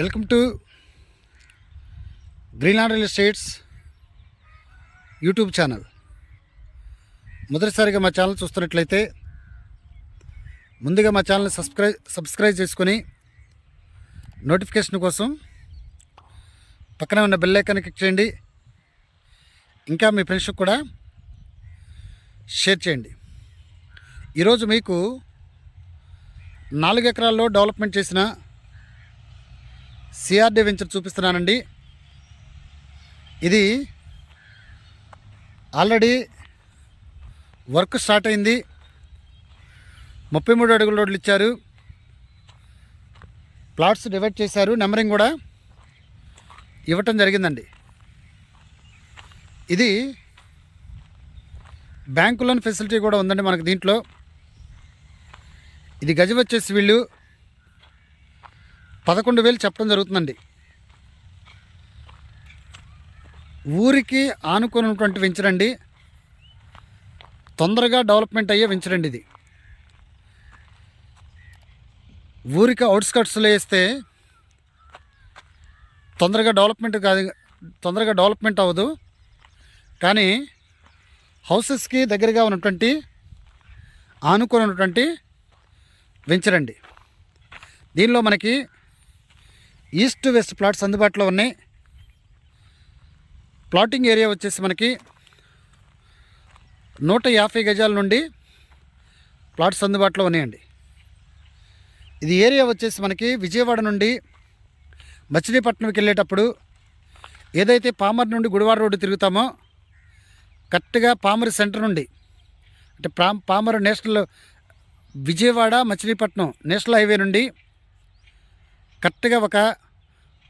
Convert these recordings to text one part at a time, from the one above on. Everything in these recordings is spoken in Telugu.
Welcome to Greenland real estates YouTube channel. మొదటిసారిగా మా ఛానల్ చూస్తున్నట్లయితే ముందుగా మా ఛానల్ని సబ్స్క్రైబ్ సబ్స్క్రైబ్ చేసుకొని నోటిఫికేషన్ కోసం పక్కనే ఉన్న బెల్ ఐకాన్ క్లిక్ చేయండి. ఇంకా మీ ఫ్రెండ్స్కి కూడా షేర్ చేయండి. ఈరోజు మీకు నాలుగు ఎకరాల్లో డెవలప్మెంట్ చేసిన సిఆర్డి వెంచర్ చూపిస్తున్నానండి. ఇది ఆల్రెడీ వర్క్ స్టార్ట్ అయింది. ముప్పై మూడు అడుగుల రోడ్లు ఇచ్చారు. ప్లాట్స్ డివైడ్ చేశారు. నెంబరింగ్ కూడా ఇవ్వటం జరిగిందండి. ఇది బ్యాంకు లోన్ ఫెసిలిటీ కూడా ఉందండి మనకు దీంట్లో. ఇది గజం వచ్చేసి వీళ్ళు పదకొండు వేలు చెప్పడం జరుగుతుందండి. ఊరికి ఆనుకున్నటువంటి వెంచరండి తొందరగా డెవలప్మెంట్ అయ్యే వెంచరండి ఇది. ఊరికి అవుట్స్కట్స్లో వేస్తే తొందరగా డెవలప్మెంట్ కాదు తొందరగా డెవలప్మెంట్ అవ్వదు. కానీ హౌసెస్కి దగ్గరగా ఉన్నటువంటి ఆనుకొని ఉన్నటువంటి వెంచర్ దీనిలో మనకి ఈస్ట్ వెస్ట్ ప్లాట్స్ అందుబాటులో ఉన్నాయి. ప్లాటింగ్ ఏరియా వచ్చేసి మనకి నూట యాభై గజాల నుండి ప్లాట్స్ అందుబాటులో ఉన్నాయండి. ఇది ఏరియా వచ్చేసి మనకి విజయవాడ నుండి మచిలీపట్నంకి వెళ్ళేటప్పుడు ఏదైతే పామర్ నుండి గుడివాడ రోడ్డు తిరుగుతామో కరెక్ట్గా పామర్ సెంటర్ నుండి అంటే Pamar national Vijayawada Machilipatnam national highway నుండి కరెక్ట్గా ఒక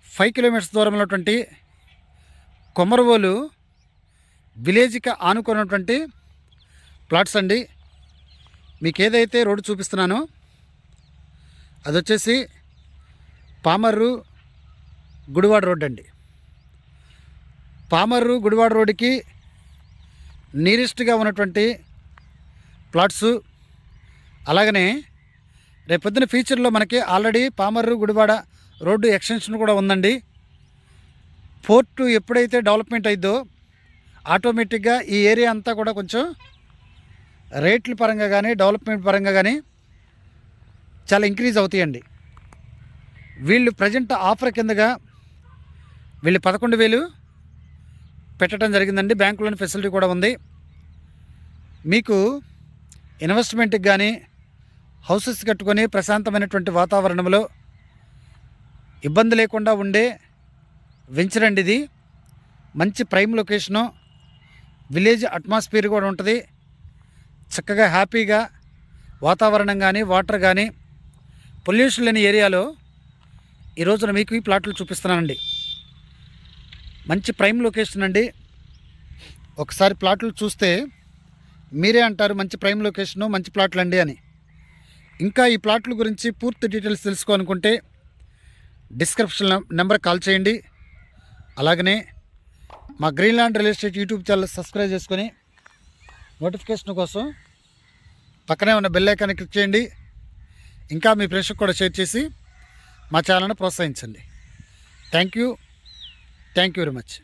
ఫైవ్ కిలోమీటర్స్ దూరంలో ఉన్నటువంటి కొమరవోలు విలేజ్కి ఆనుకున్నటువంటి ప్లాట్స్ అండి. మీకు ఏదైతే రోడ్డు చూపిస్తున్నానో అది వచ్చేసి పామర్రు గుడివాడ రోడ్ అండి. పామర్రు గుడివాడ రోడ్డుకి నీరెస్ట్గా ఉన్నటువంటి ప్లాట్సు అలాగనే రేపొద్దున ఫ్యూచర్లో మనకి already Pamarru Gudivada road extension కూడా ఉందండి. పోర్టు ఎప్పుడైతే డెవలప్మెంట్ అయిద్దో ఆటోమేటిక్గా ఈ ఏరియా అంతా కూడా కొంచెం రేట్ల పరంగా కానీ డెవలప్మెంట్ పరంగా కానీ చాలా ఇంక్రీజ్ అవుతాయండి. వీళ్ళు ప్రజెంట్ ఆఫర్ కిందగా వీళ్ళు పదకొండు వేలు పెట్టడం జరిగిందండి. బ్యాంకులోని ఫెసిలిటీ కూడా ఉంది. మీకు ఇన్వెస్ట్మెంట్కి కానీ హౌసెస్ కట్టుకొని ప్రశాంతమైనటువంటి వాతావరణంలో ఇబ్బంది లేకుండా ఉండే వెంచర్ అండి ఇది. మంచి ప్రైమ్ లొకేషను. విలేజ్ అట్మాస్ఫియర్ కూడా ఉంటుంది. చక్కగా హ్యాపీగా వాతావరణం కానీ వాటర్ కానీ పొల్యూషన్ లేని ఏరియాలో ఈ రోజున మీకు ఈ ప్లాట్లు చూపిస్తున్నానండి. మంచి ప్రైమ్ లొకేషన్ అండి. ఒకసారి ప్లాట్లు చూస్తే మీరే అంటారు మంచి ప్రైమ్ లొకేషను మంచి ప్లాట్లు అండి అని. ఇంకా ఈ ప్లాట్ల గురించి పూర్తి డీటెయిల్స్ తెలుసుకోవాలనుకుంటే డిస్క్రిప్షన్ నెంబర్ కాల్ చేయండి. అలాగనే మా Greenland real estate YouTube channel subscribe చేసుకొని నోటిఫికేషన్ కోసం పక్కనే ఉన్న బెల్ ఐకాన్ని క్లిక్ చేయండి. ఇంకా మీ ప్రేక్షకు కూడా షేర్ చేసి మా ఛానల్ను ప్రోత్సహించండి. Thank you. Thank you very much.